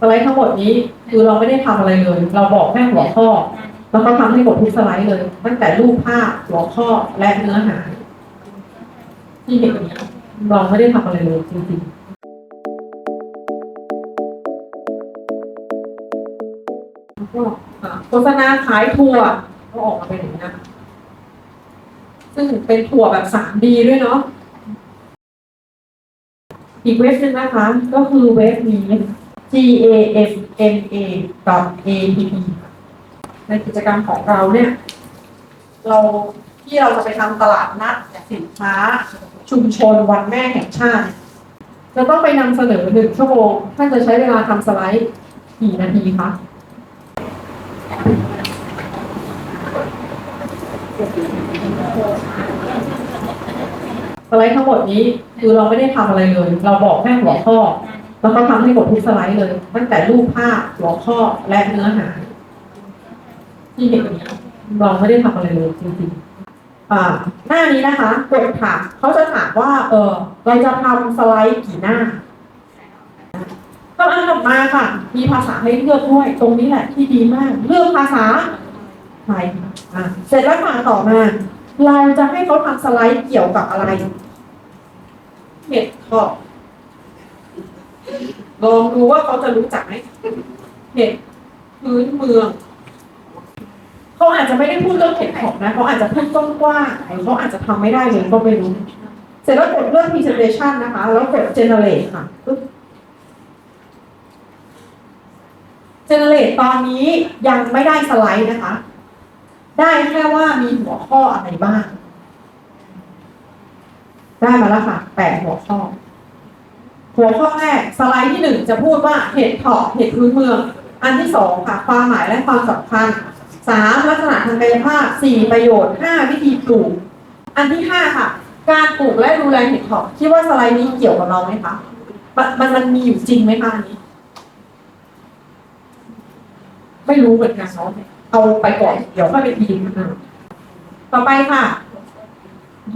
สไลด์ทั้งหมดนี้คือเราไม่ได้ทำอะไรเลย เราบอกแค่หัวข้อ แล้วก็ทำให้หมดทุกสไลด์เลย ตั้งแต่รูปภาพหัวข้อและเนื้อหา ที่เห็นนี้เราไม่ได้ทำอะไรเลยจริงๆแล้วก็โฆษณาขายทัวร์ก็ออกมาเป็นอย่างนี้นะซึ่งเป็นทัวร์แบบ 3D ด้วยเนาะอีกเว็บนึงนะคะ ก็คือเว็บนี้ g a m m a a p p ในกิจกรรมของเราเนี่ย เราที่เราจะไปทำตลาดนัดสินค้า ชุมชนวันแม่แห่งชาติจะต้องไปนำเสนอหนึ่งชั่วโมงท่านจะใช้เวลาทำสไลด์กี่นาทีคะสไลด์ทั้งหมดนี้คือเราไม่ได้ทำอะไรเลย เราบอกแค่หัวข้อ แล้วก็ทำให้หมดทุกสไลด์เลย ตั้งแต่รูปภาพหัวข้อและเนื้อหา ที่เห็นนี้เราไม่ได้ทำอะไรเลยจริงๆหน้านี้นะคะกดถามเขาจะถามว่า เออเราจะทำสไลด์กี่หน้าก็อันถัดมาค่ะ มีภาษาให้เลือกด้วย ตรงนี้แหละที่ดีมาก เลือกภาษาไทยอะเสร็จแล้วมาต่อมา เราจะให้เขาทำสไลด์เกี่ยวกับอะไรเห็ดทอบ ลองดูว่าเขาจะรู้จักไหมเห็ดพื้นเมืองเขาอาจจะไม่ได้พูดเรื่องเห็ดหอบนะเขาอาจจะพูดกว้างเขาอาจจะทำไม่ได้เลยก็ไม่รู้ เสร็จแล้วกดเรื่อง presentation นะคะ แล้วกด generate ค่ะปึ๊บ generate ตอนนี้ยังไม่ได้สไลด์นะคะ ได้แค่ว่ามีหัวข้ออะไรบ้าง ได้มาแล้วค่ะแปดหัวข้อ หัวข้อแรกสไลด์ที่หนึ่งจะพูดว่าเห็ดเพาะเห็ดพื้นเมือง อันที่สองค่ะ ความหมายและความสำคัญสามลักษณะทางกายภาพสี่ประโยชน์ห้าวิธีปลูก อันที่ห้าค่ะ การปลูกและดูแลเห็ดเพาะคิดว่าสไลด์นี้เกี่ยวกับเราไหมคะมันมันมีอยู่จริงไหมคะอันนี้ ไม่รู้เหมือนกันเนาะเอาไปก่อนเดี๋ยวค่อยไปทีมนต่อไปค่ะ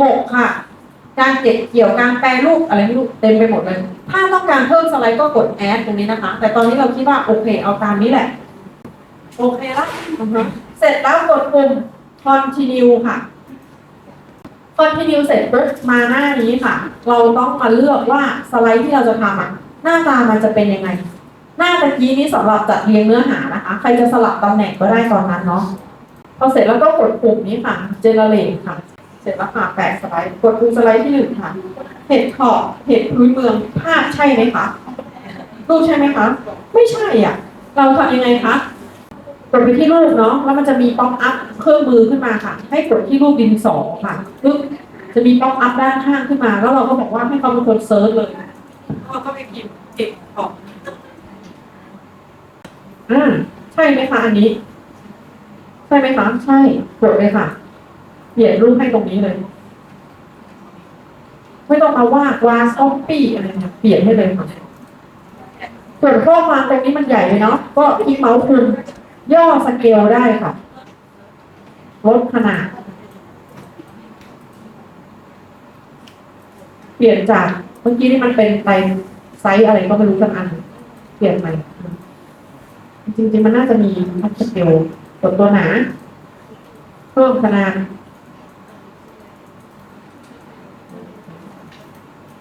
หกค่ะ การเก็บเกี่ยวการแปรรูปอะไรไม่รู้เต็มไปหมดเลย ถ้าต้องการเพิ่มสไลด์ก็กดแอดตรงนี้นะคะ แต่ตอนนี้เราคิดว่าโอเคเอาตามนี้แหละ โอเคละอือฮึเสร็จแล้วกดปุ่ม continue ค่ะ continue เสร็จปุ๊บมาหน้านี้ค่ะ เราต้องมาเลือกว่าสไลด์ที่เราจะทำอะหน้าตามันจะเป็นยังไง หน้าตะกี้นี้สำหรับจัดเรียงเนื้อหานะคะ ใครจะสลับตำแหน่งก็ได้ตอนนั้นเนาะพอเสร็จแล้วก็กดปุ่มนี้ค่ะ generate ค่ะ เสร็จแล้วค่ะแปะสไลด์กดปุ่มสไลด์ที่หนึ่งค่ะ เห็ดขอบเห็ดพื้นเมืองภาพใช่ไหมคะรูปใช่ไหมคะ ไม่ใช่อะ เราทำยังไงคะกดไปที่รูปเนาะแล้วมันจะมีป๊อปอัพเครื่องมือขึ้นมาค่ะ ให้กดที่รูปดินสอค่ะปึ๊บจะมีป๊อปอัพด้านข้างขึ้นมา แล้วเราก็บอกว่าให้เขาเป็นคนเซิร์ชเลยเราก็ไปพิมพ์เก็บออกอ่าใช่ไหมคะอันนี้ ใช่ไหมคะใช่กดเลยค่ะ เปลี่ยนรูปให้ตรงนี้เลย ไม่ต้องมาว่า glass copy อะไรเนี่ยเปลี่ยนให้เลยส่วนข้อความตรงนี้มันใหญ่เลยเนาะก็ที่เมาส์คุมย่อสเกลได้ค่ะลดขนาด เปลี่ยนจากเมื่อกี้นี่มันเป็นไตไซส์อะไรก็ไม่รู้สักอัน เปลี่ยนใหม่จริงๆมันน่าจะมีลดสเกลกดตัวหนา เพิ่มขนาด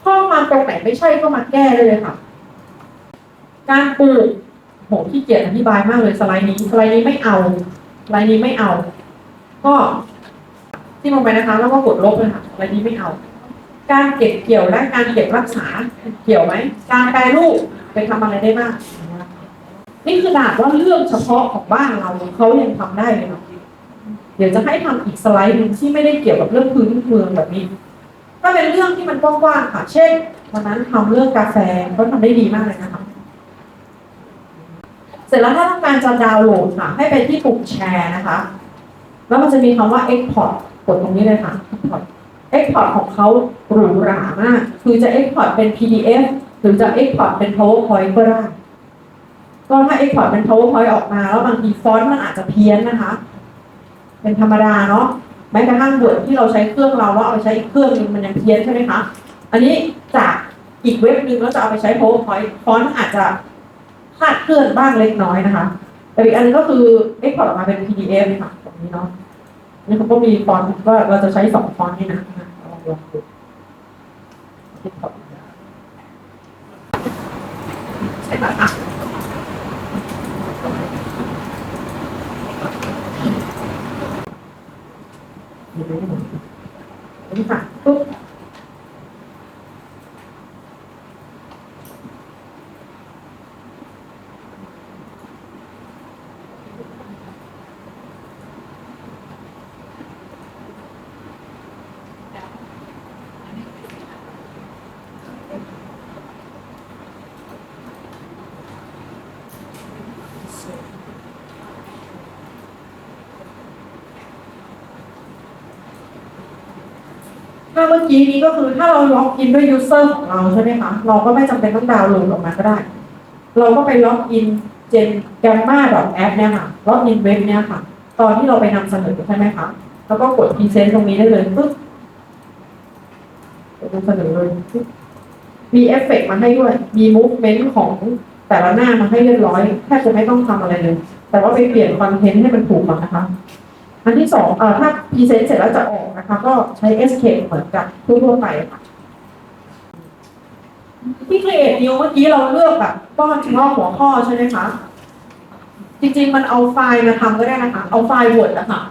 ข้อความ ตรงไหนไม่ใช่ก็มาแก้ได้เลยค่ะ การปลูกโหขี้เกียจอธิบายมากเลยสไลด์นี้สไลด์นี้ไม่เอาสไลด์นี้ไม่เอา ก็ที่ลงไปนะคะ แล้วก็กดลบเลยค่ะสไลด์นี้ไม่เอา การเก็บเกี่ยวและการเก็บรักษาเกี่ยวไหมการแปรรูปไปทำอะไรได้บ้างนี่คือดาบว่าเรื่องเฉพาะของบ้านเราเขายังทำได้เลยเนาะเดี๋ยวจะให้ทำอีกสไลด์หนึ่งที่ไม่ได้เกี่ยวกับเรื่องพื้นเมืองแบบนี้ถ้าเป็นเรื่องที่มันกว้างๆค่ะ เช่น วันนั้นทำเรื่องกาแฟเขาทำได้ดีมากเลยนะคะ เสร็จแล้วถ้าต้องการจะดาวน์โหลดค่ะ ให้ไปที่ปุ่มแชร์นะคะ แล้วมันจะมีคำว่า export กดตรงนี้เลยค่ะ export export ของเขาหรูหรามาก คือจะ export เป็น PDF หรือจะ export เป็น PowerPoint ก็ได้ก็ถ้า export เป็น PowerPoint ออกมาแล้วบางทีฟอนต์มันอาจจะเพี้ยนนะคะ เป็นธรรมดาเนาะแม้กระทั่งบทที่เราใช้เครื่องเราว่าเอาไปใช้อีกเครื่องนึงมันยังเพี้ยนใช่ไหมคะ อันนี้จากอีกเว็บหนึ่งแล้วจะเอาไปใช้ PowerPoint ฟอนต์อาจจะคลาดเคลื่อนบ้างเล็กน้อยนะคะ แต่อีกอันนึงก็คือ export ออกมาเป็น PDF ค่ะตรงนี้เนาะนี่เขาก็มีฟอนต์ว่าเราจะใช้สองฟอนต์นี่นะลองลองดู export ใช่ค่ะ นี่ค่ะปุ๊บถ้า เมื่อกี้นี้ก็คือถ้าเราล็อกอินด้วยยูเซอร์ของเราใช่ไหมคะ เราก็ไม่จำเป็นต้องดาวน์โหลดออกมาก็ได้ เราก็ไปล็อกอินเจน gamma app เนี่ยค่ะ ล็อกอินเว็บเนี่ยค่ะ ตอนที่เราไปนำเสนอใช่ไหมคะ แล้วก็กดพรีเซนต์ตรงนี้ได้เลยปึ๊บกดนำเสนอเลย มีเอฟเฟกต์มาให้ด้วย มีมูฟเมนต์ของแต่ละหน้ามาให้เรียบร้อย แทบจะไม่ต้องทำอะไรเลย แต่ว่าไปเปลี่ยนคอนเทนต์ให้มันถูกก่อนนะคะ อันที่สองเอ่อถ้าพรีเซนต์เสร็จแล้วจะออกนะคะ ก็ใช้ escape เหมือนกับทั่วๆไปค่ะที่ create new เมื่อกี้เราเลือกแบบป้อนเฉพาะหัวข้อใช่ไหมคะ จริงๆ มันเอาไฟล์มาทำก็ได้นะคะ เอาไฟล์ Word อะค่ะ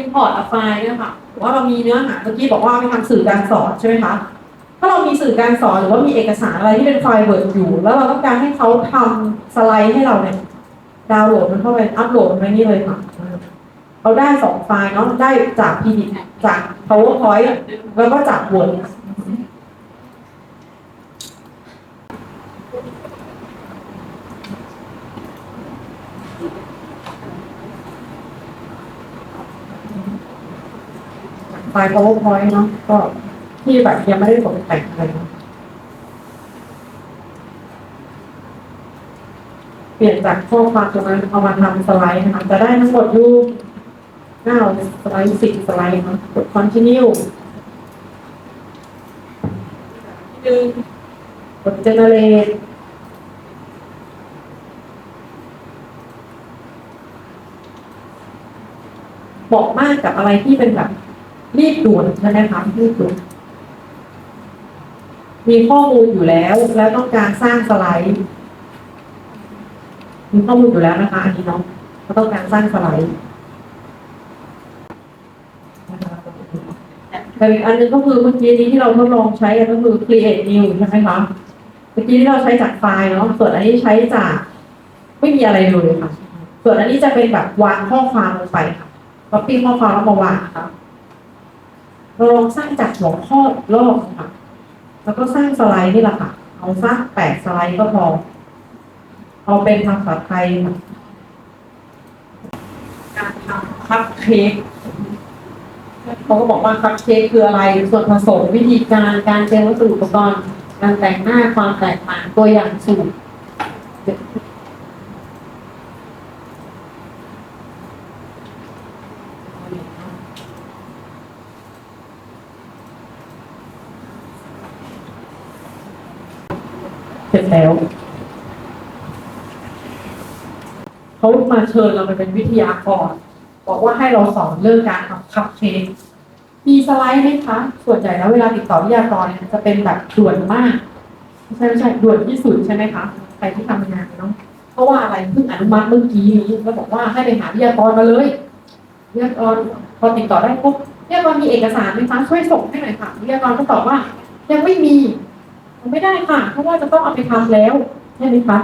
import เอาไฟล์เนี่ยค่ะหรือว่าเรามีเนื้อหาเมื่อกี้บอกว่าไปทำสื่อการสอนใช่ไหมคะถ้าเรามีสื่อการสอนหรือว่ามีเอกสารอะไรที่เป็นไฟล์ Word อยู่ แล้วเราต้องการให้เขาทำสไลด์ให้เราเนี่ยดาวน์โหลดมันเข้าไปอัปโหลดมันไปนี่เลยค่ะ เขาได้สองไฟล์เนาะได้จาก PDF จาก PowerPoint แล้วก็จาก Word ไฟล์ PowerPoint เนาะก็ที่แบบยังไม่ได้ตกแต่งอะไรเปลี่ยนจากข้อความตรงนั้นเอามาทำสไลด์นะคะจะได้ทั้งหมดรูป 9ในสไลด์4สไลด์เนาะกด continue หนึ่งกด generate เหมาะมากกับอะไรที่เป็นแบบรีบด่วนใช่ไหมคะรีบด่วนมีข้อมูลอยู่แล้ว แล้วต้องการสร้างสไลด์มีข้อมูลอยู่แล้วนะคะ อันนี้เนาะก็ต้องการสร้างสไลด์ แต่อีกอันหนึงก็คือเมื่อกี้นี้ที่เราทดลองใช้กันก็คือ create new ใช่ไหมคะเมื่อกี้ที่เราใช้จากไฟล์เนาะส่วนอันนี้ใช้จากไม่มีอะไรเลยค่ะ ส่วนอันนี้จะเป็นแบบวางข้อความลงไปค่ะ copy ข้อความแล้วมาวางค่ะเราลองสร้างจากหัวข้ออีกรอบนะคะแล้วก็สร้างสไลด์นี่แหละค่ะ เอาสักแปดสไลด์ก็พอ เอาเป็นภาษาไทยการทำคัพเค้ก เขาก็บอกว่าคัพเค้กคืออะไร ส่วนผสมวิธีการการเตรียมวัสดุอุปกรณ์การแต่งหน้าความแตกต่างตัวอย่างสูตรเสร็จแล้วเขามาเชิญเราไปเป็นวิทยากร บอกว่าให้เราสอนเรื่องการทำคัพเค้กมีสไลด์ไหมคะ ส่วนใหญ่แล้วเวลาติดต่อวิทยากรเนี่ยจะเป็นแบบด่วนมากใช่ไม่ใช่ด่วนที่สุดใช่ไหมคะใครที่ทำงานเนาะเพราะว่าอะไรเพิ่งอนุมัติเมื่อกี้นี้แล้วบอกว่าให้ไปหาวิทยากรมาเลยวิทยากรพอติดต่อได้ปุ๊บวิทยากรมีเอกสารไหมคะช่วยส่งให้หน่อยค่ะวิทยากรก็ตอบว่า ยังไม่มีไม่ได้ค่ะ เพราะว่าจะต้องเอาไปทำแล้วใช่ไหมคะ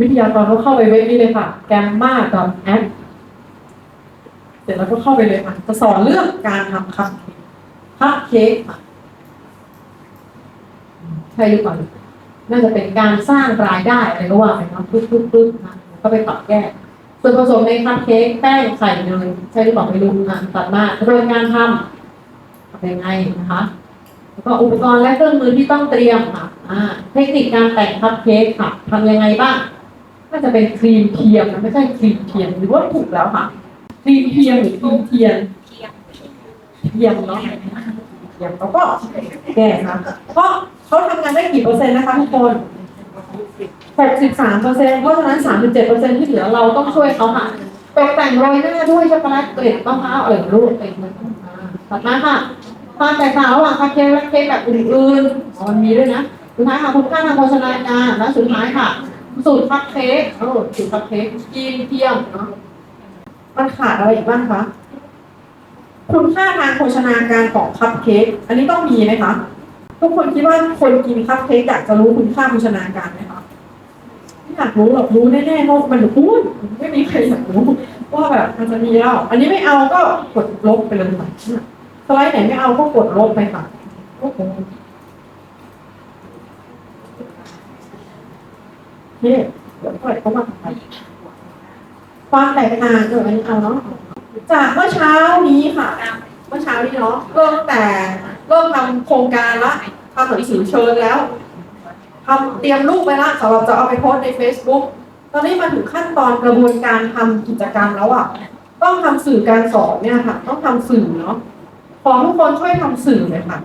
วิทยากรก็เข้าไปเว็บนี้เลยค่ะ gamma.app เส ร็จแล้วก็เข้าไปเลยค่ะจะสอนเรื่องการทำคัพเค้กคัพเค้กค่ะใช่หรือเปล่าน่าจะเป็นการสร้างรายได้อะไรก็ว่าไปเนาะปึ๊บปึ๊บปึ๊บนะก็ไปปรับแก้ส่วนผสมในคัพเค้กแป้งไข่เนยใช่หรือเปล่าไม่รู้อะตัดมากระบวนการทำเป็นไงนะคะแล้วก็อุปกรณ์และเครื่องมือที่ต้องเตรียมค่ะเทคนิคการแต่งคัพเค้กค่ะทำยังไงบ้างน่าจะเป็นครีมเทียมนะไม่ใช่ครีมเทียมหรือว่าถูกแล้วค่ะ ครีมเทียมหรือครีเทียมเทียมเนาะเทียมเขาก็แก่ค่ะก็เขาทำงานได้กี่เปอร์เซ็นต์นะคะทุกคน63เปอร์เซ็นต์เพราะฉะนั้น 37เปอร์เซ็นต์ที่เหลือเราต้องช่วยเขาค่ะตกแต่งรอยหน้าด้วยช็อกโกแลตเกล็ดมะพร้าวเอ่ยรูปเอ่ยมันถัดมาค่ะความแตกต่างระหว่างคัพเค้กและเค้กแบบอื่นๆอ๋อมันมีด้วยนะสุดท้ายค่ะคุณค่าทางโภชนาการและสุดท้ายค่ะ สูตรคัพเค้กโอ้สูตรคัพเค้กกินเที่ยงเนาะ มันขาดอะไรอีกบ้างคะ คุณค่าทางโภชนาการของคัพเค้ก อันนี้ต้องมีไหมคะ ทุกคนคิดว่าคนกินคัพเค้กอยากจะรู้คุณค่าโภชนาการไหมคะไม่อยากรู้หรอกรู้แน่ๆเพราะมันพูดไม่มีใครอยากรู้ว่าแบบมันจะมีแล้วอันนี้ไม่เอาก็กดลบไปเลยค่ะสไลด์ไหนไม่เอาก็กดลบไปค่ะโอ้โหนี่เดี๋ยวเปิดเข้ามาทำไม ความแตกต่างเอออันนี้เอาเนาะจากเมื่อเช้านี้ค่ะ เมื่อเช้านี้เนาะเริ่มแต่เริ่มทำโครงการละทำหนังสือเชิญแล้วทำเตรียมรูปไปละสำหรับจะเอาไปโพสใน Facebook ตอนนี้มาถึงขั้นตอนกระบวนการทำกิจกรรมแล้วอะต้องทำสื่อการสอนเนี่ยค่ะ ต้องทำสื่อเนาะขอทุกคนช่วยทำสื่อเลยค่ะ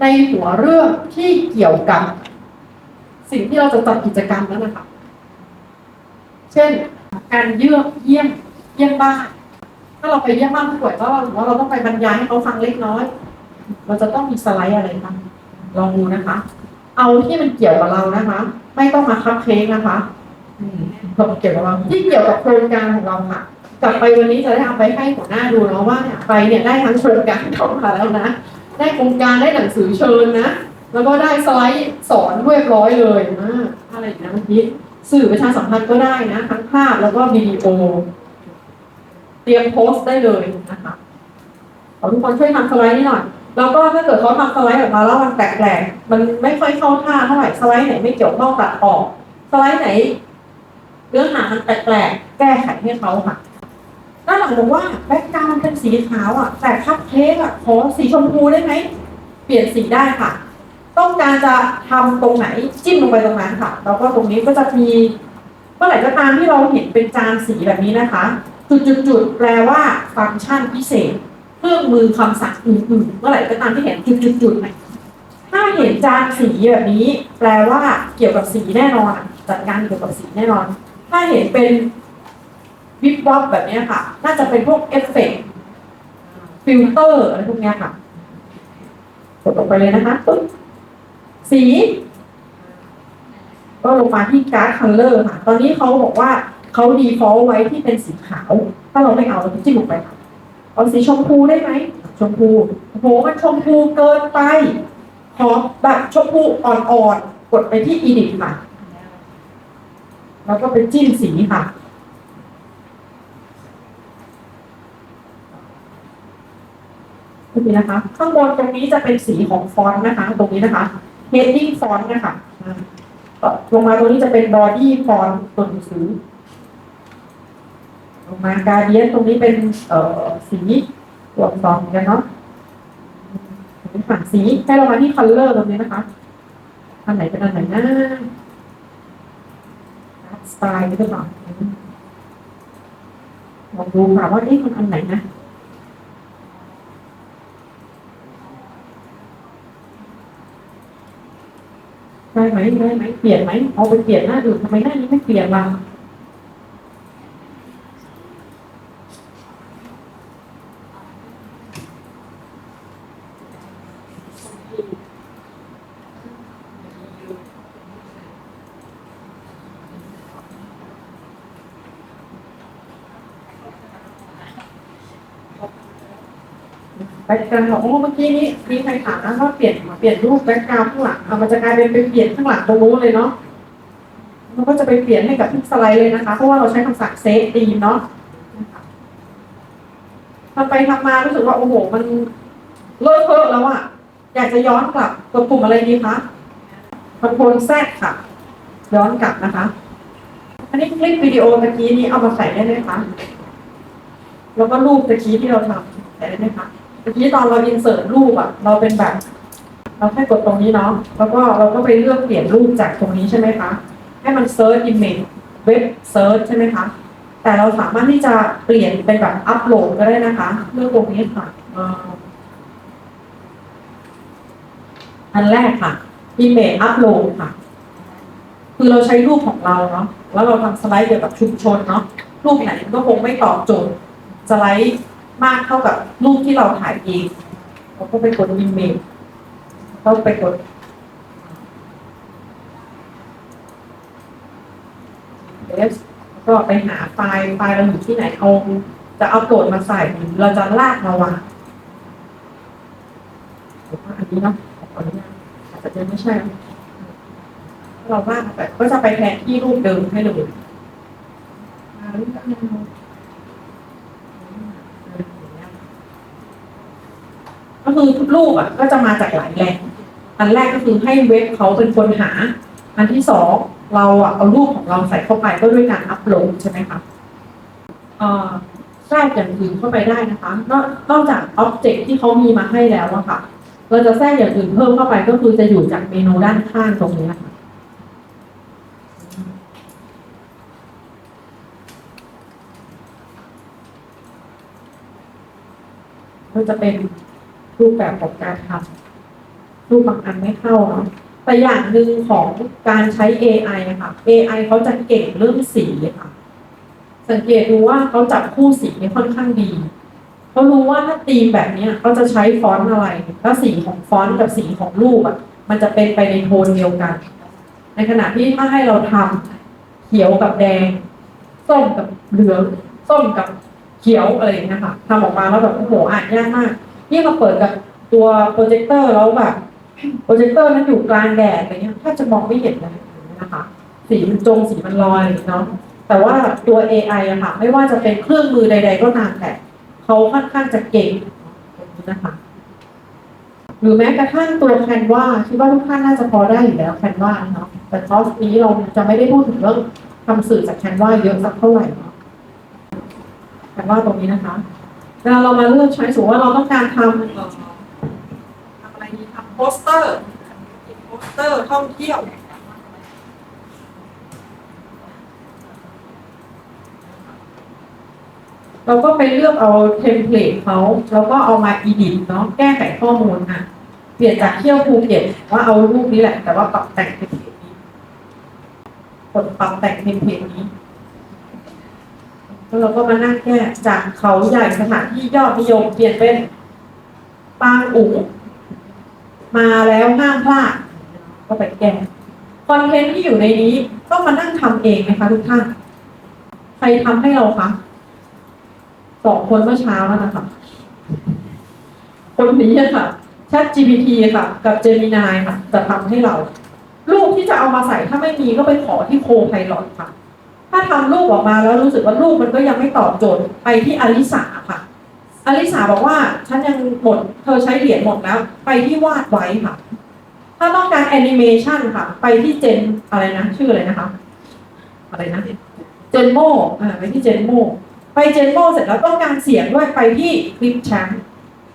ในหัวเรื่องที่เกี่ยวกับ สิ่งที่เราจะจัดกิจกรรมนั้นนะคะ เช่น การเยี่ยมเยี่ยมเยี่ยมบ้าน ถ้าเราไปเยี่ยมบ้านผู้ป่วยแล้วเราถือว่าเราต้องไปบรรยายให้เขาฟังเล็กน้อย เราจะต้องมีสไลด์อะไรบ้างลองดูนะคะ เอาที่มันเกี่ยวกับเรานะคะ ไม่ต้องมาคัพเค้กนะคะอืมเกี่ยวกับเราที่เกี่ยวกับโครงการของเราค่ะกลับไปวันนี้จะได้เอาไปให้หัวหน้าดูเนาะว่าเนี่ยไปเนี่ยได้ทั้งโครงการเข้ามาแล้วนะ ได้โครงการได้หนังสือเชิญนะ แล้วก็ได้สไลด์สอนเรียบร้อยเลยนะอะไรอย่างเงี้ยเมื่อกี้ สื่อประชาสัมพันธ์ก็ได้นะ ทั้งภาพแล้วก็วิดีโอ เตรียมโพสต์ได้เลยนะคะขอทุกคนช่วยทำสไลด์นี้หน่อยแล้วก็ถ้าเกิดเขาทำสไลด์ออกมาแล้วมันแปลกๆมันไม่ค่อยเข้าท่าเท่าไหร่สไลด์ไหนไม่เกี่ยวข้องตัดออกสไลด์ไหนเนื้อหามันแปลกๆแก้ไขให้เขาค่ะด้านหลังบอกว่าแบ็กกราวด์มันเป็นสีขาวอะ แต่คัพเค้กอะขอสีชมพูได้ไหมเปลี่ยนสีได้ค่ะ ต้องการจะทำตรงไหนจิ้มลงไปตรงนั้นค่ะ แล้วก็ตรงนี้ก็จะมีเมื่อไหร่ก็ตามที่เราเห็นเป็นจานสีแบบนี้นะคะ จุดๆๆแปลว่าฟังก์ชันพิเศษ เครื่องมือคำสั่งอื่นๆเมื่อไหร่ก็ตามที่เห็นจุดๆๆนถ้าเห็นจานสีแบบนี้ แปลว่าเกี่ยวกับสีแน่นอนจัดการเกี่ยวกับสีแน่นอน ถ้าเห็นเป็นวิบวับแบบนี้ค่ะ น่าจะเป็นพวกเอฟเฟกต์ฟิลเตอร์อะไรพวกนี้ค่ะกดลงไปเลยนะคะปึ๊บ สี ก็ลงมาที่การ์ดคัลเลอร์ค่ะ ตอนนี้เขาบอกว่าเขาดีฟอลไว้ที่เป็นสีขาว ถ้าเราไม่เอาเราจะจิ้มลงไปค่ะเอาสีชมพูได้ไหมชมพูโอ้โหมันชมพูเกินไป ขอแบบชมพูอ่อนๆ กดไปที่ edit ค่ะ แล้วก็ไปจิ้มสีค่ะนี่นะคะ ข้างบนตรงนี้จะเป็นสีของฟอนต์นะคะ ตรงนี้นะคะ heading font นะคะอ่าลงมาตรงนี้จะเป็น body font ตัวหนังสือลงมาการเดียนตรงนี้เป็นเอ่อสีตัวอักษรเหมือนกันเนาะเป็นฝั่งสีให้เรามาที่ color ตรงนี้นะคะอันไหนเป็นอันไหนนะสไตล์หรือเปล่าลองดูค่ะว่าเอ๊ะมันอันไหนนะ ได้ไหมได้ไหมเปลี่ยนไหมเอาไปเปลี่ยนหน้าอื่นทำไมหน้านี้ไม่เปลี่ยนล่ะ แบ็กกราวด์โอ้เมื่อกี้นี้มีใครถามนะว่าเปลี่ยนเปลี่ยนรูปแบ็กกราวด์ข้างหลังเอามันจะกลายเป็นไปเปลี่ยนข้างหลังตรงนู้นเลยเนาะมันก็จะไปเปลี่ยนให้กับทุกสไลด์เลยนะคะเพราะว่าเราใช้คำสั่งเซฟตีมเนาะทำไปทำมารู้สึกว่าโอ้โห มันเลิกเทอะแล้วอะอยากจะย้อนกลับกดปุ่มอะไรดีคะคอนโทรลแซค่ะ ย้อนกลับนะคะ อันนี้คลิปวิดีโอเมื่อกี้นี้เอามาใส่ได้ไหมคะแล้วก็รูปตะกี้ที่เราทำใส่ได้ไหมคะ มื่อกี้ตอนเราอินเสิร์ตรูปอะเราเป็นแบบ เราแค่กดตรงนี้เนาะแล้วก็เราก็ไปเลือกเปลี่ยนรูปจากตรงนี้ใช่ไหมคะ ให้มันเซิร์ชอิมเมจเว็บเซิร์ชใช่ไหมคะแต่เราสามารถที่จะเปลี่ยนเป็นแบบอัปโหลดก็ได้นะคะเลือกตรงนี้ค่ะอันแรกค่ะอิมเมจอัปโหลดค่ะคือเราใช้รูปของเราเนาะแล้วเราทำสไลด์เกี่ยวกับชุมชนเนาะรูปไหนก็คงไม่ตอบโจทย์สไลด์ มากเท่ากับรูปที่เราถ่ายเองเราก็ไปกดอีเมลก็ไปกดแล้วก็ไปหาไฟล์ไฟล์เราอยู่ที่ไหนเอาจะเอาโหลดมาใส่หรือเราจะลากมาวางผมว่าอันนี้เนาะขออนุญาตอาจจะยังไม่ใช่เราลากมาไปก็จะไปแทนที่รูปเดิมให้เลย ก็คือรูปอะก็จะมาจากหลายแหล่งอันแรกก็คือให้เว็บเขาเป็นคนหา อันที่สองเราอะเอารูปของเราใส่เข้าไปก็ด้วยการอัปโหลดใช่ไหมคะแทรกอย่างอื่นเข้าไปได้นะคะ นอกนอกจากอ็อบเจกต์ที่เขามีมาให้แล้วอะค่ะ เราจะแทรกอย่างอื่นเพิ่มเข้าไปก็คือจะอยู่จากเมนูด้านข้างตรงนี้นะคะก็จะเป็น รูปแบบของการทำรูปบางอันไม่เข้าเนาะแต่อย่างหนึ่งของการใช้ AI อะค่ะ AI เขาจะเก่งเรื่องสีค่ะ สังเกตดูว่าเขาจับคู่สีค่อนข้างดีเขารู้ว่าถ้าธีมแบบนี้เขาจะใช้ฟอนต์อะไรแล้วสีของฟอนต์กับสีของรูปอะ มันจะเป็นไปในโทนเดียวกัน ในขณะที่ถ้าให้เราทำเขียวกับแดง ส้มกับเหลือง ส้มกับเขียวอะไรอย่างนี้ค่ะทำออกมาแล้วแบบโอ้โหอ่านยากมาก ยิ่งมาเปิดกับตัวโปรเจคเตอร์แล้วแบบโปรเจคเตอร์นั้นอยู่กลางแดดอะไรเงี้ยแทบจะมองไม่เห็นเลยนะคะสีมันจงสีมันลอยเนาะแต่ว่าตัว AI อะค่ะ ไม่ว่าจะเป็นเครื่องมือใด ๆ ก็ตามแต่เขาค่อนข้างจะเก่งตรงนี้นะคะหรือแม้กระทั่งตัวแคนวาคิดว่าทุกท่านน่าจะพอได้อยู่แล้วแคนวาเนาะแต่คอร์สนี้เราจะไม่ได้พูดถึงเรื่องทำสื่อจากแคนวาเยอะสักเท่าไหร่เนาะแคนวาตรงนี้นะคะ เวลาเรามาเลือกใช้สมมติว่าเราต้องการทำเอ่อทำอะไรดีทำโปสเตอร์โปสเตอร์ท่องเที่ยวเราก็ไปเลือกเอาเทมเพลตเขาแล้วก็เอามาอีดิทเนาะแก้ไขข้อมูลอะเปลี่ยนจากเที่ยวภูเก็ตว่าเอารูปนี้แหละ แต่ว่าปรับแต่งเทมเพลตนี้กดปรับแต่งเทมเพลตนี้ แล้วเราก็มานั่งแก้จากเขาใหญ่สถานที่ยอดนิยมเปลี่ยนเป็นปางอุ๋งมาแล้วห้ามพลาดก็ไปแก้คอนเทนต์ที่อยู่ในนี้ต้องมานั่งทำเองไหมคะทุกท่าน ใครทำให้เราคะสองคนเมื่อเช้าแล้วนะคะคนนี้ค่ะ Chat GPT ค่ะ กับ Gemini ค่ะ จะทำให้เรา รูปที่จะเอามาใส่ถ้าไม่มีก็ไปขอที่โคไพลอตค่ะ ถ้าทำรูปออกมาแล้วรู้สึกว่ารูปมันก็ยังไม่ตอบโจทย์ไปที่อลิสาค่ะอลิสาบอกว่าฉันยังหมด เธอใช้เหรียญหมดแล้ว ไปที่วาดไว้ค่ะ ถ้าต้องการแอนิเมชันค่ะ ไปที่เจนอะไรนะ ชื่ออะไรนะคะ อะไรนะ เจนโมอ่าไปที่เจนโมไปเจนโมเสร็จแล้วต้องการเสียงด้วยไปที่คลิปแชมป์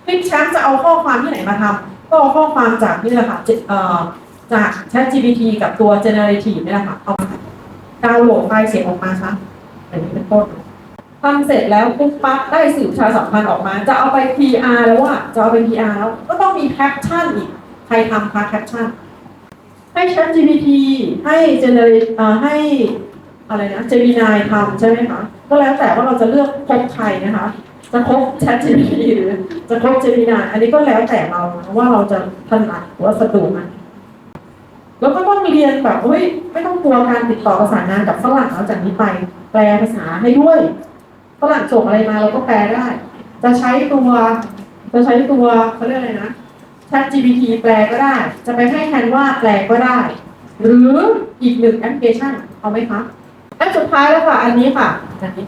คลิปแชมป์จะเอาข้อความที่ไหนมาทำก็เอาข้อความจากนี่แหละค่ะจาก ChatGPT กับตัว Generative นี่แหละค่ะเอา ดาวน์โหลดไฟล์เสียงออกมาซะอันนี้เป็นต้นทำเสร็จแล้วปุ๊บปั๊บได้สื่อประชาสัมพันธ์ออกมา จะเอาไป PR แล้วว่าจะเอาเป็น PR แล้วก็ต้องมีแคปชั่นอีก ใครทำคะแคปชั่นให้ ChatGPT ให้ Generate เอ่อให้อะไรนะ Gemini ทำใช่ไหมคะ ก็แล้วแต่ว่าเราจะเลือกคบใครนะคะ จะคบ ChatGPT หรือจะคบ Gemini อันนี้ก็แล้วแต่เราว่าเราจะถนัดหรือว่าสะดวกมัน แล้วก็ต้องเรียนแบบเฮ้ยไม่ต้องกลัวการติดต่อประสานงานกับฝรั่งแล้วจากนี้ไป แปลภาษาให้ด้วยฝรั่งส่งอะไรมาเราก็แปลได้ จะใช้ตัว จะใช้ตัวเขาเรียกอะไรนะ Chat GPT แปลก็ได้ จะไปให้แทนว่าแปลก็ได้ หรืออีกหนึ่งแอปพลิเคชันเอาไหมคะแอปสุดท้ายแล้วค่ะ อันนี้ค่ะอันนี้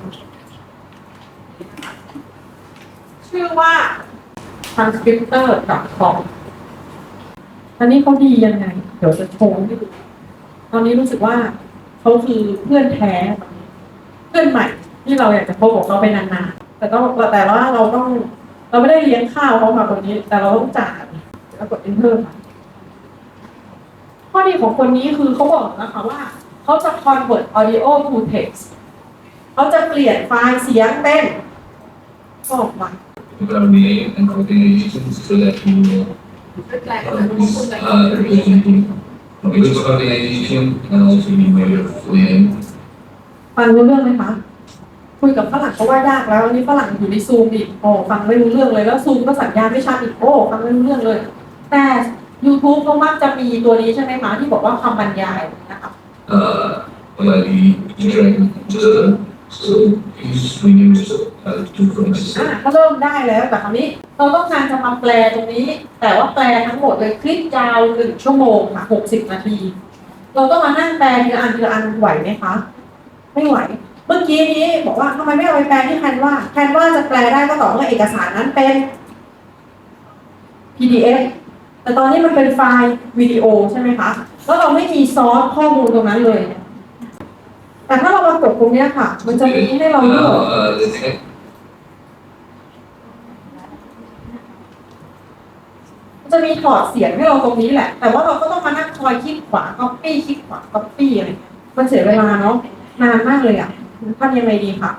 ชื่อว่า transcriptor.com อันนี้เขาดียังไง ดี๋ยวจะโชว์ให้ดูตอนนี้รู้สึกว่าเขาคือเพื่อนแท้ตอนนี้เพื่อนใหม่ ที่เราอยากจะพบกับเขาไปนานๆแต่ต้องแต่ว่าเราต้องเราไม่ได้เลี้ยงข้าวเขามาคนนี้ แต่เราต้องจ่ายแล้วกด enter ค่ะข้อดีของคนนี้คือเขาบอกนะคะว่าเขาจะ convert audio to text เขาจะเปลี่ยนไฟล์เสียงเป็นก็ออกมา About me and organizations so that we will แปลก uh, uh, representing Language organization and also email fluent. ฟังรู้เรื่องไหมคะคุยกับฝรั่งก็ว่ายากแล้วอันนี้ฝรั่งอยู่ในซูมอีกโอ้ฟังไม่รู้เรื่องเลยแล้วซูมก็สัญญาณไม่ชัดอีกโอ้ฟังไม่รู้เรื่องเลย แต่ YouTube ก็มักจะมีตัวนี้ใช่ไหมคะที่บอกว่าคำบรรยายนะคะ Uh, while the user, so please renew uh, to อ่า promise. ก็เริ่มได้แล้วแต่คราวนี้เราต้องการจะมาแปลตรงนี้ แต่ว่าแปลทั้งหมดเลยคลิปยาวหนึ่งชั่วโมงค่ะหกสิบนาที เราต้องมานั่งแปลทีละอันทีละอันไหวไหมคะ ไม่ไหว เมื่อกี้นี้บอกว่าทำไมไม่เอาไปแปลที่แคนว่าแคนว่าจะแปลได้ก็ต่อเมื่อเอกสารนั้นเป็น PDF แต่ตอนนี้มันเป็นไฟล์วิดีโอใช่ไหมคะ แล้วเราไม่มีซอสข้อมูลตรงนั้นเลย แต่ถ้าเรามากดตรงเนี้ยค่ะ มันจะมีให้เราเลือก มันจะมีถอดเสียงให้เราตรงนี้แหละ แต่ว่าเราก็ต้องมานั่งคอยคลิกขวา copy คลิกขวา copy อะไรเงี้ยมันเสียเวลาเนาะนานมากเลยอะทำยังไงดีค่ะ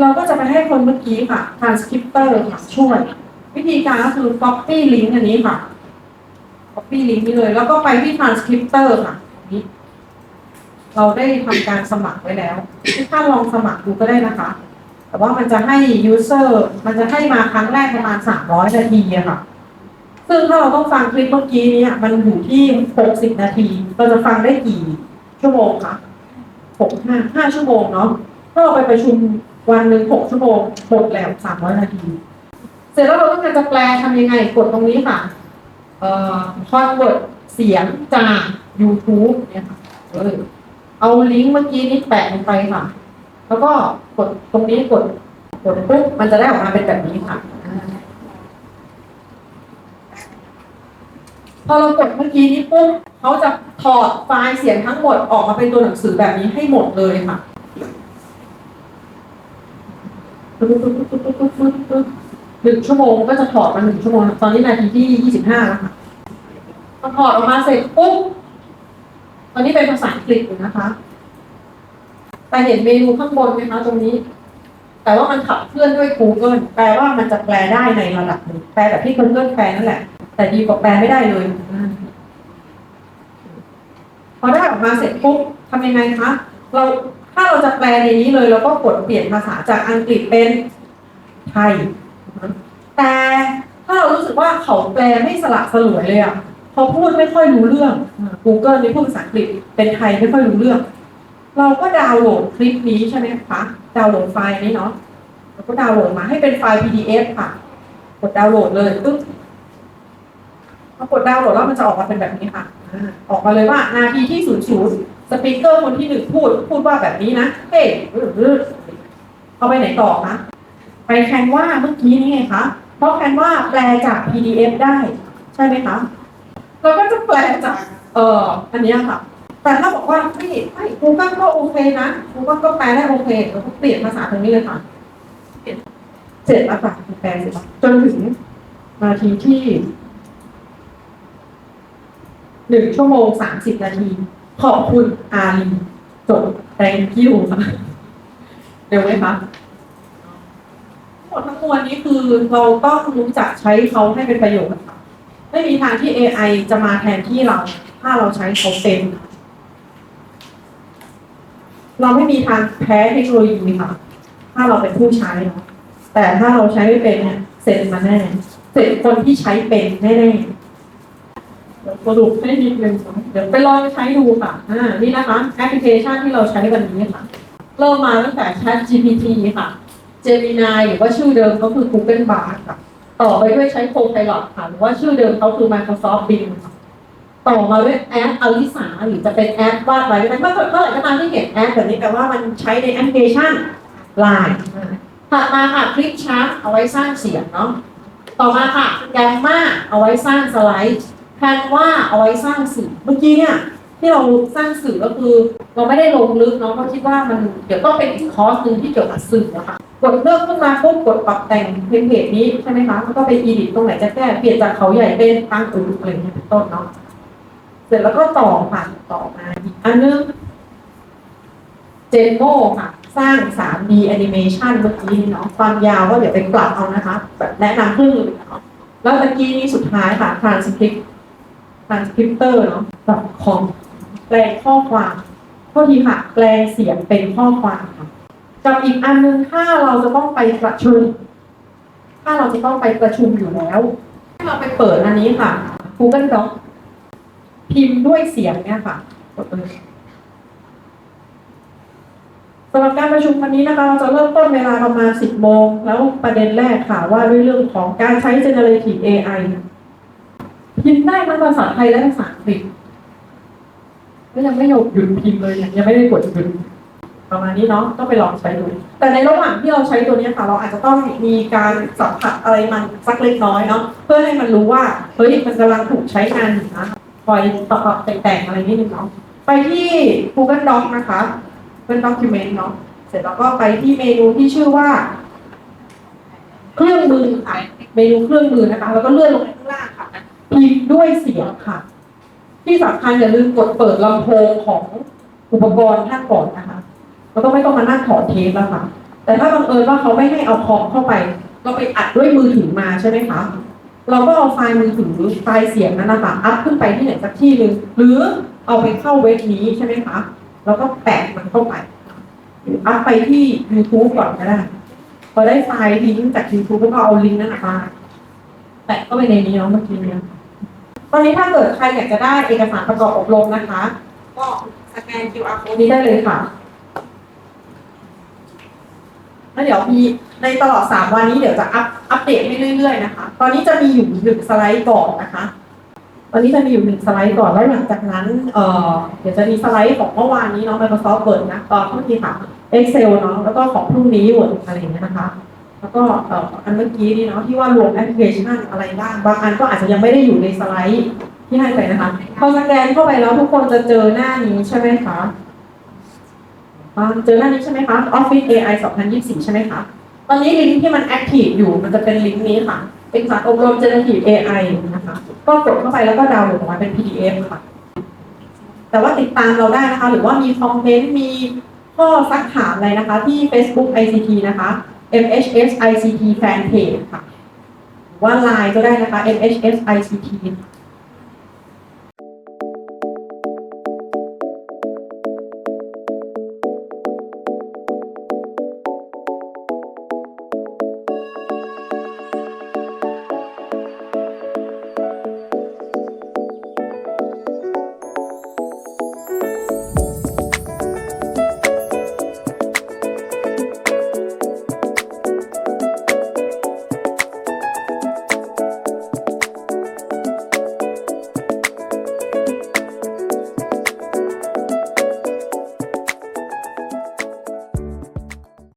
เราก็จะไปให้คนเมื่อกี้ค่ะ transcriptor ค่ะช่วย วิธีการก็คือ copy link อันนี้ค่ะ copy link นี้เลย แล้วก็ไปที่ transcriptor ค่ะนี้ เราได้ทำการสมัครไว้แล้วท่านลองสมัครดูก็ได้นะคะ แต่ว่ามันจะให้ user มันจะให้มาครั้งแรกประมาณ300นาทีอะค่ะ ซึ่งถ้าเราต้องฟังคลิปเมื่อกี้เนี้มันอยู่ที่60นาที เราจะฟังได้กี่ชั่วโมงคะหกห้าห้าชั่วโมงเนาะถ้าเราไปประชุมวันหนึ่งหกชั่วโมงหมดแล้ว300นาที เสร็จแล้วเราต้องการจะแปลทำยังไง กดตรงนี้ค่ะ เอ่อ convert เสียงจาก YouTube เนี่ยค่ะเออ เอาลิงก์เมื่อกี้นี้แปะลงไปค่ะ แล้วก็กดตรงนี้กดกดปุ๊บมันจะได้ออกมาเป็นแบบนี้ค่ะ พอเรากดเมื่อกี้นี้ปุ๊บเขาจะถอดไฟล์เสียงทั้งหมดออกมาเป็นตัวหนังสือแบบนี้ให้หมดเลยค่ะหนึ่งชั่วโมงก็จะถอดมาหนึ่งชั่วโมง ตอนนี้นาทีที่ยี่สิบห้าแล้วค่ะพอถอดออกมาเสร็จปุ๊บ ตอนนี้เป็นภาษาอังกฤษอยู่นะคะ แต่เห็นเมนูข้างบนไหมคะ ตรงนี้ แต่ว่ามันขับเคลื่อนด้วย Google แปลว่ามันจะแปลได้ในระดับหนึ่งแปลแบบที่ Google แปลนั่นแหละ แต่ดีกว่าแปลไม่ได้เลย พอได้ออกมาเสร็จปุ๊บทำยังไงคะ เราถ้าเราจะแปลในนี้เลยเราก็กดเปลี่ยนภาษาจากอังกฤษเป็นไทย แต่ถ้าเรารู้สึกว่าเขาแปลไม่สละสลวยเลยอะ เขาพูดไม่ค่อยรู้เรื่อง Google นี่พูดภาษาอังกฤษเป็นไทยไม่ค่อยรู้เรื่อง เราก็ดาวน์โหลดคลิปนี้ใช่ไหมคะดาวน์โหลดไฟล์นี้เนาะแล้วก็ดาวน์โหลดมาให้เป็นไฟล์ PDF ค่ะ กดดาวน์โหลดเลยปึ๊บพอกดดาวน์โหลดแล้วมันจะออกมาเป็นแบบนี้ค่ะ ออกมาเลยว่านาทีที่ศูนย์ศูนย์สปีกเกอร์คนที่หนึ่งพูดพูดว่าแบบนี้นะเฮ้ยเอาไปไหนต่อคะไปแคนว่าเมื่อกี้นี่ไงคะเพราะแคนว่าแปลจาก PDF ได้ใช่ไหมคะ เราก็จะแปลจากเอ่ออันนี้ค่ะ แต่ถ้าบอกว่าไม่ไม่ Google ก็โอเคนะ Google ก็แปลได้โอเคเราก็เปลี่ยนภาษาตรงนี้เลยค่ะเปลี่ยนเสร็จแล้วค่ะแปลเสร็จแล้วจนถึงนาทีที่หนึ่งชั่วโมงสามสิบนาที ขอบคุณอาลีจบ thank you ค่ะเร็วไหมคะทั้งหมดทั้งมวลนี้คือเราต้องรู้จักใช้เขาให้เป็นประโยชน์ค่ะ ไม่มีทางที่ AI จะมาแทนที่เรา ถ้าเราใช้เขาเป็น เราไม่มีทางแพ้เทคโนโลยีค่ะ ถ้าเราเป็นผู้ใช้เนาะแต่ถ้าเราใช้ไม่เป็นเนี่ยเสร็จมาแน่เสร็จคนที่ใช้เป็นแน่ๆเดี๋ยวสรุปให้นิดนึงนะเดี๋ยวไปลองใช้ดูค่ะอ่านี่นะคะแอปพลิเคชันที่เราใช้วันนี้ค่ะ เริ่มมาตั้งแต่ Chat GPT ค่ะ Gemini หรือว่าชื่อเดิมเขาคือ Google Bard ค่ะ ต่อไปด้วยใช้ Copilot ค่ะหรือว่าชื่อเดิมเขาคือ Microsoft Bing ต่อมาด้วยแอปอลิสาหรือจะเป็นแอปวาดไว้เมื่อเมื่อไหร่ก็ตามที่เห็นแอปแบบนี้แปลว่ามันใช้ในแอปพลิเคชัน Line อ่าถัดมาค่ะคลิปชาร์ตเอาไว้สร้างเสียงเนาะต่อมาค่ะแกมมาเอาไว้สร้างสไลด์แพนว่าเอาไว้สร้างสื่อเมื่อกี้เนี่ย ที่เราสร้างสื่อก็คือ เราไม่ได้ลงลึกเนาะเราคิดว่ามันเดี๋ยวต้องเป็นอีกคอร์สหนึ่งที่เกี่ยวกับสื่อนะคะกดเลือกขึ้นมาปุ๊บกดปรับแต่งเทมเพลตนี้ใช่ไหมคะแล้วก็ไปอีดิตตรงไหนจะแก้เปลี่ยนจากเขาใหญ่เป็นตั้งอื่นอะไรงเงี้ยเป็นต้นเนาะเสร็จแล้วก็ต่อค่ะต่อมาอีกอันนึงเจนโมค่ะ สร้าง 3D animation เมื่อกี้เนาะความยาวก็เดี๋ยวไปปรับเอานะคะแบบแนะนำครึ่งเนาะแล้วเมื่อกี้นี้สุดท้ายค่ะ transcript transcriptor เนาะ .com แปลงข้อความโทษทีค่ะ แปลงเสียงเป็นข้อความค่ะ กับอีกอันนึงถ้าเราจะต้องไปประชุม ถ้าเราจะต้องไปประชุมอยู่แล้วให้เราไปเปิดอันนี้ค่ะ Google Doc พิมพ์ด้วยเสียงเนี่ยค่ะสำหรับการประชุมวันนี้นะคะเราจะเริ่มต้นเวลาประมาณ 10 โมง แล้วประเด็นแรกค่ะว่าด้วยเรื่องของการใช้ generative AI พิมพ์ได้ทั้งภาษาไทยและภาษาอังกฤษ ก็ยังไม่หยุดหยุดพิมพ์เลยเนี่ยยังไม่ได้กดหยุดประมาณนี้เนาะต้องไปลองใช้ดู แต่ในระหว่างที่เราใช้ตัวนี้ค่ะ เราอาจจะต้องมีการสัมผัสอะไรมันสักเล็กน้อยเนาะเพื่อให้มันรู้ว่าเฮ้ยมันกำลังถูกใช้งานนะคอยปรับปรับแต่งอะไรนิดนึงเนาะไปที่ Google Doc นะคะเป็น document เนาะเสร็จแล้วก็ไปที่เมนูที่ชื่อว่า เครื่องมือค่ะเมนูเครื่องมือนะคะ แล้วก็เลื่อนลงไปข้างล่างค่ะพิมพ์ด้วยเสียงค่ะ ที่สำคัญอย่าลืมกดเปิดลำโพงของอุปกรณ์ท่านก่อนนะคะแล้วก็ไม่ต้องมานั่งถอดเทปแล้วค่ะ แต่ถ้าบังเอิญว่าเขาไม่ให้เอาคอมเข้าไป เราไปอัดด้วยมือถือมาใช่ไหมคะ เราก็เอาไฟล์มือถือไฟล์เสียงนั้นนะคะอัพขึ้นไปที่ไหนสักที่หนึ่งหรือเอาไปเข้าเว็บนี้ใช่ไหมคะแล้วก็แปะมันเข้าไปหรืออัพไปที่ YouTube ก่อนก็ได้พอได้ไฟล์ลิงก์จาก YouTube ก็เอาลิงก์นั้นมาแปะเข้าไปในนี้เนาะเมื่อกี้เนี่ย ตอนนี้ถ้าเกิดใครอยากจะได้เอกสารประกอบอบรมนะคะ ก็สแกน QR code นี้ได้เลยค่ะแล้วเดี๋ยวมีในตลอด 3 วันนี้เดี๋ยวจะอัพอัปเดตให้เรื่อยๆนะคะ ตอนนี้จะมีอยู่หนึ่งสไลด์ก่อนนะคะ ตอนนี้จะมีอยู่หนึ่งสไลด์ก่อน แล้วหลังจากนั้น เอ่อ เดี๋ยวจะมีสไลด์ของเมื่อวานนี้เนาะ Microsoft Word นะ ตอนเมื่อกี้ค่ะ Excel เนาะ แล้วก็ของพรุ่งนี้ Word อะไรอย่างเงี้ยนะคะ แล้วก็อันเมื่อกี้นี่เนาะที่ว่ารวมแอปพลิเคชันอะไรบ้างบางอันก็อาจจะยังไม่ได้อยู่ในสไลด์ที่ให้ไปนะคะพอสแกนเข้าไปแล้วทุกคนจะเจอหน้านี้ใช่ไหมคะเจอหน้านี้ใช่ไหมคะ Office AI 2024 ใช่ไหมคะ ตอนนี้ลิงก์ที่มัน active อยู่มันจะเป็นลิงก์นี้ค่ะ เป็นสารอบรม generative AI นะคะ ก็กดเข้าไปแล้วก็ดาวน์โหลดออกมาเป็น PDF ค่ะ แต่ว่าติดตามเราได้นะคะ หรือว่ามีคอมเมนต์ มีข้อซักถามอะไรนะคะ ที่ Facebook ICT นะคะ MHS ICT Fanpage ค่ะว่า Line ก็ได้นะคะ MHS ICT